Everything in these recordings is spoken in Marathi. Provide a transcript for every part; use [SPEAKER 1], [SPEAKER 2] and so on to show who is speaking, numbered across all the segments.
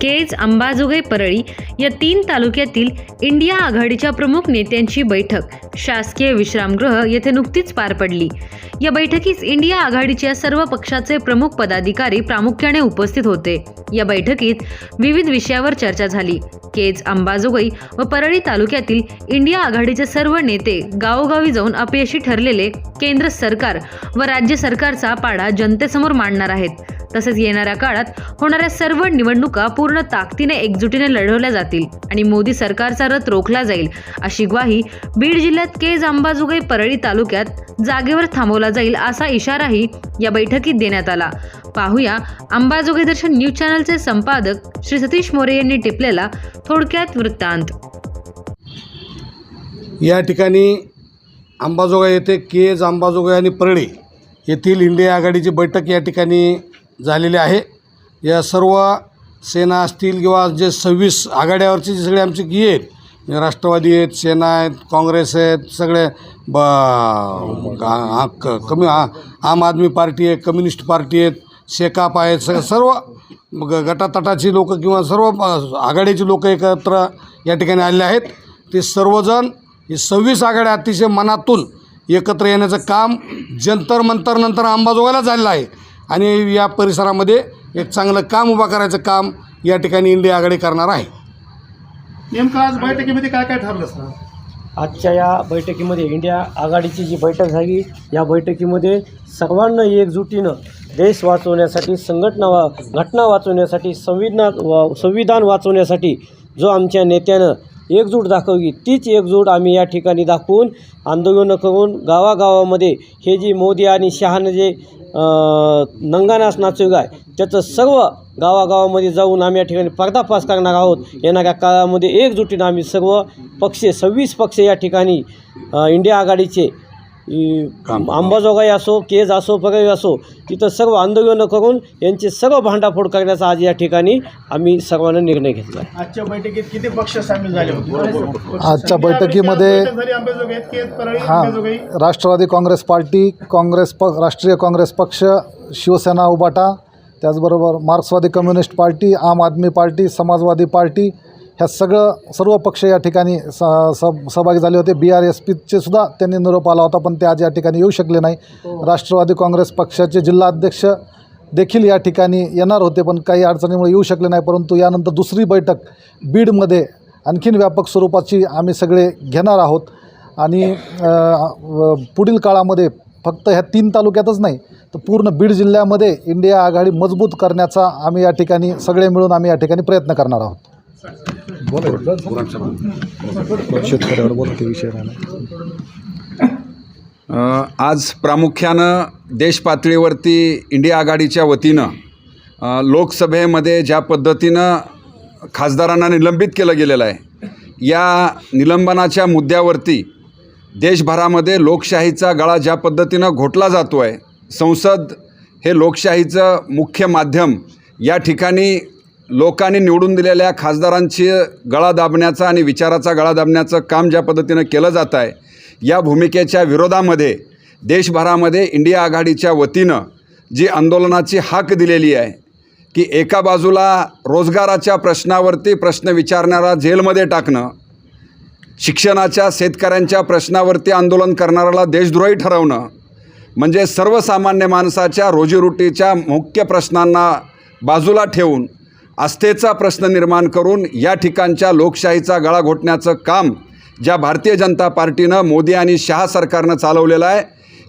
[SPEAKER 1] केज अंबाजोगाई परळी या तीन तालुक्यातील इंडिया आघाडीच्या प्रमुख नेत्यांची बैठक. शासकीय विश्रामगृह येथे नुकतीच पार पडली. या बैठकीस इंडिया आघाडीच्या सर्व पक्षाचे प्रमुख पदाधिकारी प्रामुख्याने उपस्थित होते. या बैठकीत विविध विषयावर चर्चा झाली. केज अंबाजोगाई व परळी तालुक्यातील इंडिया आघाडीचे सर्व नेते गावोगावी जाऊन अपयशी ठरलेले केंद्र सरकार व राज्य सरकारचा पाडा जनतेसमोर मांडणार आहेत. तसेच येणाऱ्या काळात होणाऱ्या सर्व निवडणुका पूर्ण ताकदीने एकजुटीने लढवल्या जातील आणि मोदी सरकारचा रथ रोखला जाईल अशी ग्वाही बीड जिल्ह्यात केज अंबाजोगाई परळी तालुक्यात जागेवर थांबवला जाईल असा इशाराही या बैठकीत देण्यात आला. पाहूया अंबाजोगाई दर्शन न्यूज चॅनलचे संपादक श्री सतीश मोरे यांनी टिपलेला थोडक्यात वृत्तांत.
[SPEAKER 2] या ठिकाणी अंबाजोगाई येथे केज अंबाजोगाई आणि परळी येथील इंडिया आघाडीची बैठक या ठिकाणी झालेली आहे. या सर्व सेना असतील किंवा जे सव्वीस आघाड्यावरचे जे सगळे आमचे की आहेत राष्ट्रवादी आहेत सेना आहेत काँग्रेस आहेत सगळे ब क- कमी आम आदमी पार्टी आहे कम्युनिस्ट पार्टी आहेत शेकाप आहेत सग सर्व ग गटातटाची लोक किंवा सर्व आघाडीची लोक एकत्र या ठिकाणी आलेले आहेत. ते सर्वजण हे सव्वीस आघाड्या अतिशय मनातून एकत्र येण्याचं काम जंतर मंतर नंतर अंबाजोगायला झालेलं आहे. आणि या परिसरामध्ये एक चांगलं काम उभा करायचं काम या ठिकाणी इंडिया आघाडी करणार आहे.
[SPEAKER 3] नेमकं आज बैठकीमध्ये काय काय ठरलं सर?
[SPEAKER 4] आजच्या या बैठकीमध्ये इंडिया आघाडीची जी बैठक झाली या बैठकीमध्ये सर्वांना एकजुटीनं देश वाचवण्यासाठी संघटना वा घटना वाचवण्यासाठी संविधान वा संविधान वाचवण्यासाठी जो आमच्या नेत्यानं एकजूट दाखवली. तीच एकजूट आम्ही या ठिकाणी दाखवून आंदोलनं करून गावागावामध्ये हे जी मोदी आणि शहानं जे नंगानास नाचू आहे त्याचं सर्व गावागावामध्ये जाऊन आम्ही या ठिकाणी पर्दाफाश करणार आहोत. येणाऱ्या काळामध्ये एकजुटीनं आम्ही सर्व पक्ष सव्वीस पक्ष या ठिकाणी इंडिया आघाडीचे अंबाजोगाई असो केज असो परळी असो तिथं सर्व आंदोलनं करून यांची सर्व भांडाफोड करण्याचा आज या ठिकाणी आम्ही सर्वांना निर्णय घेतला
[SPEAKER 3] आजच्या बैठकीत किती पक्ष सामील झाले होते?
[SPEAKER 5] आजच्या बैठकीमध्ये- हां राष्ट्रवादी काँग्रेस पार्टी काँग्रेस प राष्ट्रीय काँग्रेस पक्ष शिवसेना उबाटा त्याचबरोबर मार्क्सवादी कम्युनिस्ट पार्टी आम आदमी पार्टी समाजवादी पार्टी ह्या सगळं सर्व पक्ष या ठिकाणी स सहभागी झाले होते. बी आर एस पीचे सुद्धा त्यांनी निरोप आला होता पण ते आज या ठिकाणी येऊ शकले नाही. राष्ट्रवादी काँग्रेस पक्षाचे जिल्हाध्यक्ष देखील या ठिकाणी येणार होते पण काही अडचणीमुळे येऊ शकले नाही. परंतु यानंतर दुसरी बैठक बीडमध्ये आणखीन व्यापक स्वरूपाची आम्ही सगळे घेणार आहोत. आणि पुढील काळामध्ये फक्त ह्या तीन तालुक्यातच नाही तर पूर्ण बीड जिल्ह्यामध्ये इंडिया आघाडी मजबूत करण्याचा आम्ही या ठिकाणी सगळे मिळून आम्ही या ठिकाणी प्रयत्न करणार आहोत. शेतकऱ्यावर बोलते विषय
[SPEAKER 6] आज प्रामुख्यानं देश पातळीवरती इंडिया आघाडीच्या वतीनं लोकसभेमध्ये ज्या पद्धतीनं खासदारांना निलंबित केलं गेलेलं आहे या निलंबनाच्या मुद्द्यावरती देशभरामध्ये लोकशाहीचा गळा ज्या पद्धतीनं घोटला जातो आहे संसद हे लोकशाहीचं मुख्य माध्यम या ठिकाणी लोकांनी निवडून दिलेल्या खासदारांची गळा दाबण्याचं आणि विचाराचा गळा दाबण्याचं काम ज्या पद्धतीनं केलं जात आहे या भूमिकेच्या विरोधामध्ये देशभरामध्ये इंडिया आघाडीच्या वतीनं जी आंदोलनाची हाक दिलेली आहे की एका बाजूला रोजगाराच्या प्रश्नावरती प्रश्न विचारणारा जेलमध्ये टाकणं शिक्षणाच्या शेतकऱ्यांच्या प्रश्नावरती आंदोलन करणाऱ्याला देशद्रोही ठरवणं म्हणजे सर्वसामान्य माणसाच्या रोजीरोटीच्या मुख्य प्रश्नांना बाजूला ठेवून आस्थेचा प्रश्न निर्माण करून या ठिकाणच्या लोकशाहीचा गळा घोटण्याचं काम ज्या भारतीय जनता पार्टीनं मोदी आणि शहा सरकारनं चालवलेलं आहे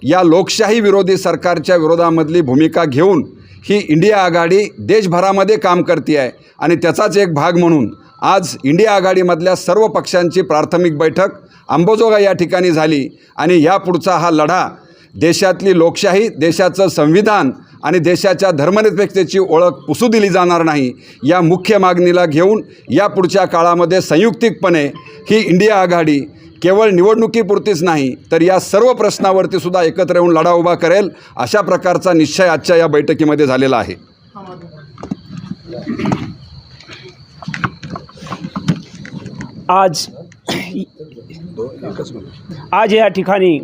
[SPEAKER 6] या लोकशाही विरोधी सरकारच्या विरोधामधली भूमिका घेऊन ही इंडिया आघाडी देशभरामध्ये काम करते आहे. आणि त्याचाच एक भाग म्हणून आज इंडिया आघाडीमधल्या सर्व पक्षांची प्राथमिक बैठक अंबोजोगा या ठिकाणी झाली आणि यापुढचा हा लढा देशातली लोकशाही देशाचं संविधान आणि देशाच्या धर्मनिरपेक्षतेची ओळख पुसू दिली जाणार नाही या मुख्य मागणीला घेऊन या पुढच्या काळामध्ये संयुक्तिकपणे ही इंडिया आघाडी केवळ निवडणुकीपुरतीच नाही तर या सर्व प्रश्नावरती सुद्धा एकत्र येऊन लढा उभा करेल अशा प्रकारचा निश्चय आजच्या या बैठकीमध्ये झालेला आहे.
[SPEAKER 7] आज आज या ठिकाणी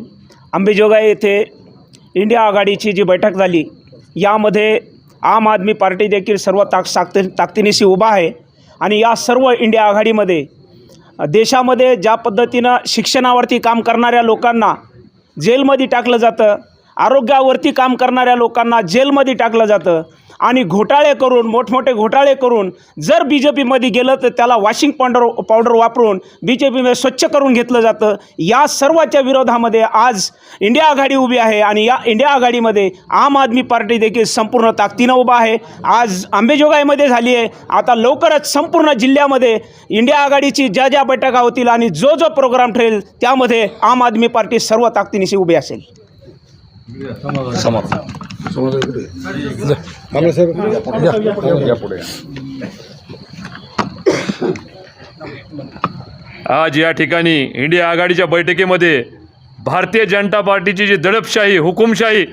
[SPEAKER 7] अंबेजोगाई येथे इंडिया आघाडीची जी बैठक झाली यामध्ये आम आदमी पार्टी देखील सर्व ताक साक्त ताकदीनिशी उभा आहे. आणि या सर्व इंडिया आघाडीमध्ये देशामध्ये ज्या पद्धतीनं शिक्षणावरती काम करणाऱ्या लोकांना जेलमध्ये टाकलं जातं आरोग्यावरती काम करणाऱ्या लोकांना जेलमध्ये टाकलं जातं आणि घोटाळे करून मोठमोठे घोटाळे करून जर बी जे पीमध्ये गेलं तर त्याला वॉशिंग पावडर पावडर वापरून बी जे पीमध्ये स्वच्छ करून घेतलं जातं. या सर्वाच्या विरोधामध्ये आज इंडिया आघाडी उभी आहे आणि या इंडिया आघाडीमध्ये आम आदमी पार्टी देखील संपूर्ण ताकदीनं उभा आहे. आज आंबेजोगाईमध्ये झाली आहे. आता लवकरच संपूर्ण जिल्ह्यामध्ये इंडिया आघाडीची ज्या ज्या बैठका होतील आणि जो जो प्रोग्राम ठरेल त्यामध्ये आम आदमी पार्टी सर्व ताकदीनिशी उभी असेल.
[SPEAKER 8] आज या ठिकाणी इंडिया आघाडीच्या बैठकीमध्ये भारतीय जनता पार्टीची जी दडपशाही हुकुमशाही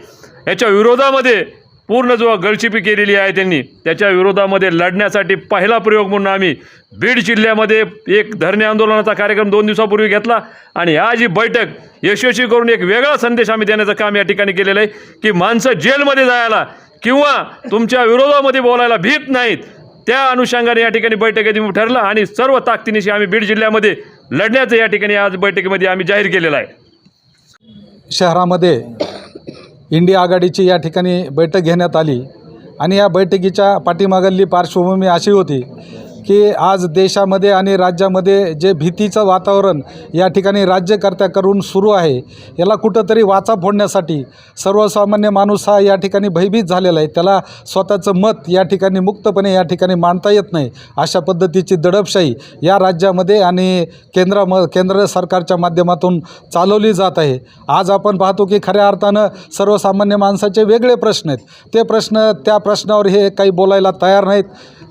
[SPEAKER 8] याच्या विरोधामध्ये पूर्ण जो गळचिपी केलेली आहे त्यांनी त्याच्या विरोधामध्ये लढण्यासाठी पहिला प्रयोग म्हणून आम्ही बीड जिल्ह्यामध्ये एक धरणे आंदोलनाचा कार्यक्रम दोन दिवसापूर्वी घेतला आणि आज ही बैठक यशस्वी करून एक वेगळा संदेश आम्ही देण्याचं काम या ठिकाणी केलेलं आहे की माणसं जेलमध्ये जायला किंवा तुमच्या विरोधामध्ये बोलायला भीत नाहीत त्या अनुषंगाने या ठिकाणी बैठकीत मी ठरलं आणि सर्व ताकदीनिशी आम्ही बीड जिल्ह्यामध्ये लढण्याचं या ठिकाणी आज बैठकीमध्ये आम्ही जाहीर केलेलं आहे.
[SPEAKER 5] शहरामध्ये इंडिया आघाडीची या ठिकाणी बैठक घेण्यात आली. आणि या बैठकीच्या पाठीमागली पार्श्वभूमी अशी होती की आज देशामध्ये आणि राज्यामध्ये जे भीतीचं वातावरण या ठिकाणी राज्यकर्त्याकडून सुरू आहे याला कुठंतरी वाचा फोडण्यासाठी सर्वसामान्य माणूस हा या ठिकाणी भयभीत झालेला आहे. त्याला स्वतःचं मत या ठिकाणी मुक्तपणे या ठिकाणी मांडता येत नाही. अशा पद्धतीची दडपशाही या राज्यामध्ये आणि केंद्रा म केंद्र सरकारच्या माध्यमातून चालवली जात आहे. आज आपण पाहतो की खऱ्या अर्थानं सर्वसामान्य माणसाचे वेगळे प्रश्न आहेत. ते प्रश्न त्या प्रश्नावर हे काही बोलायला तयार नाहीत.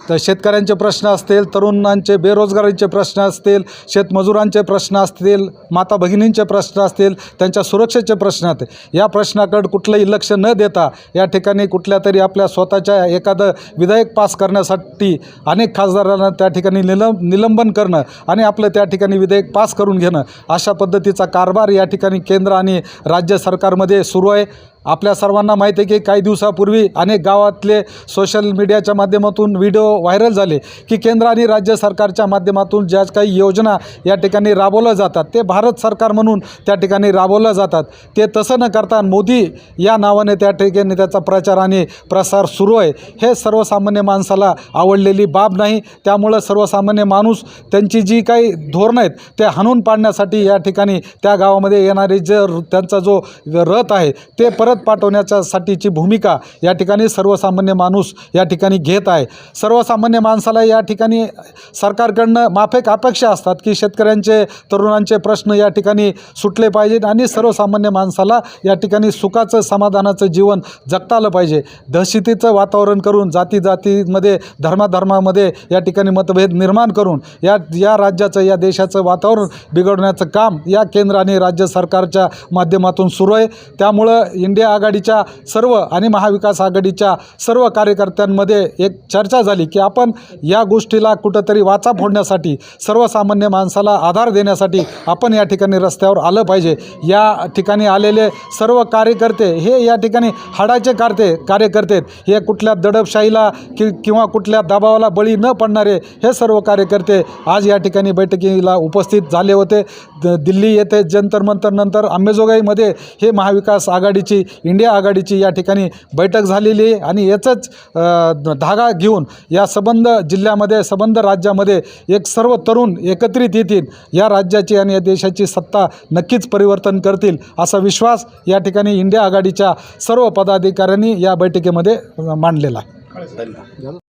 [SPEAKER 5] तर शेतकऱ्यांचे प्रश्न असतील तरुणांचे बेरोजगारीचे प्रश्न असतील शेतमजुरांचे प्रश्न असतील माता भगिनींचे प्रश्न असतील त्यांच्या सुरक्षेचे प्रश्न असतील या प्रश्नाकडे कुठलंही लक्ष न देता या ठिकाणी कुठल्या तरी आपल्या स्वतःच्या एखादं विधेयक पास करण्यासाठी अनेक खासदारांना त्या ठिकाणी निलंब निलंबन करणं आणि आपलं त्या ठिकाणी विधेयक पास करून घेणं अशा पद्धतीचा कारभार या ठिकाणी केंद्र आणि राज्य सरकारमध्ये सुरू आहे. आपल्या सर्वांना माहिती आहे की काही दिवसापूर्वी अनेक गावातले सोशल मीडियाच्या माध्यमातून व्हिडिओ व्हायरल झाले की केंद्र आणि राज्य सरकारच्या माध्यमातून ज्या काही योजना या ठिकाणी राबवल्या जातात ते भारत सरकार म्हणून त्या ठिकाणी राबवल्या जातात. ते तसं न करता मोदी या नावाने त्या ठिकाणी त्याचा प्रचार आणि प्रसार सुरू आहे. हे सर्वसामान्य माणसाला आवडलेली बाब नाही. त्यामुळं सर्वसामान्य माणूस त्यांची जी काही धोरणं आहेत ते हाणून पाडण्यासाठी या ठिकाणी त्या गावामध्ये येणारे जे त्यांचा जो रथ आहे ते परत पाठवण्याच्यासाठीची भूमिका या ठिकाणी सर्वसामान्य माणूस या ठिकाणी घेत आहे. सर्वसामान्य माणसाला या ठिकाणी सरकारकडनं माफेक अपेक्षा असतात की शेतकऱ्यांचे तरुणांचे प्रश्न या ठिकाणी सुटले पाहिजेत आणि सर्वसामान्य माणसाला या ठिकाणी सुखाचं समाधानाचं जीवन जगता आलं पाहिजे. दहशतीचं वातावरण करून जाती जातीमध्ये धर्माधर्मामध्ये या ठिकाणी मतभेद निर्माण करून या या राज्याचं या देशाचं वातावरण बिघडवण्याचं काम या केंद्र आणि राज्य सरकारच्या माध्यमातून सुरू आहे. त्यामुळं इंडिया आघाडीच्या सर्व आणि महाविकास आघाडीच्या सर्व कार्यकर्त्यांमध्ये एक चर्चा झाली की आपण या गोष्टीला कुठंतरी वाचा फोडण्यासाठी सर्वसामान्य माणसाला आधार देण्यासाठी आपण या ठिकाणी रस्त्यावर आलं पाहिजे. या ठिकाणी आलेले सर्व कार्यकर्ते हे या ठिकाणी हाडाचे कारते कार्यकर्ते हे कुठल्या दडपशाहीला कि किंवा कुठल्या दबावाला बळी न पडणारे हे सर्व कार्यकर्ते आज या ठिकाणी बैठकीला उपस्थित झाले होते. द दिल्ली येथे जंतर मंतर नंतर अंबेजोगाईमध्ये हे महाविकास आघाडीची इंडिया आघाडीची या ठिकाणी बैठक झालेली आहे. आणि याचाच धागा घेऊन या संबंध जिल्ह्यामध्ये संबंध राज्यामध्ये एक सर्व तरुण एकत्रित येतील. या राज्याची आणि या देशाची सत्ता नक्कीच परिवर्तन करतील असा विश्वास या ठिकाणी इंडिया आघाडीच्या सर्व पदाधिकाऱ्यांनी या बैठकीमध्ये मांडलेला आहे.